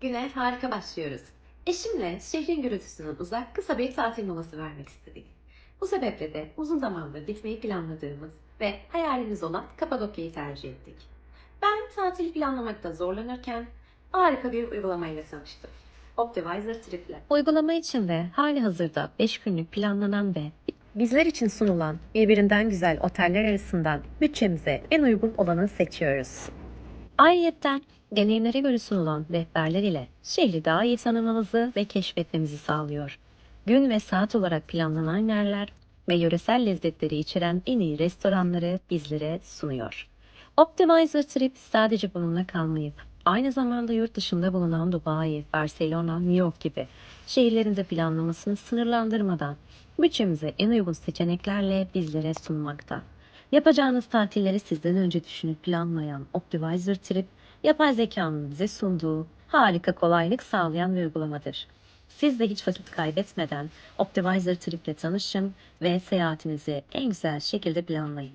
Güne harika başlıyoruz. Eşimle şehrin gürültüsünden uzak kısa bir tatil molası vermek istedik. Bu sebeple de uzun zamandır gitmeyi planladığımız ve hayalimiz olan Kapadokya'yı tercih ettik. Ben tatil planlamakta zorlanırken harika bir uygulamayla tanıştım. Optimizer Trip'le. Uygulama içinde hali hazırda 5 günlük planlanan ve bizler için sunulan birbirinden güzel oteller arasından bütçemize en uygun olanı seçiyoruz. Ayrıca deneyimlere göre sunulan rehberler ile şehri daha iyi tanımamızı ve keşfetmemizi sağlıyor. Gün ve saat olarak planlanan yerler ve yöresel lezzetleri içeren en iyi restoranları bizlere sunuyor. Optimizer Trip sadece bununla kalmayıp aynı zamanda yurt dışında bulunan Dubai, Barcelona, New York gibi şehirlerinde planlamasını sınırlandırmadan bütçemize en uygun seçeneklerle bizlere sunmakta. Yapacağınız tatilleri sizden önce düşünüp planlayan Optimizer Trip, yapay zekanın bize sunduğu harika kolaylık sağlayan bir uygulamadır. Siz de hiç vakit kaybetmeden Optimizer Trip ile tanışın ve seyahatinizi en güzel şekilde planlayın.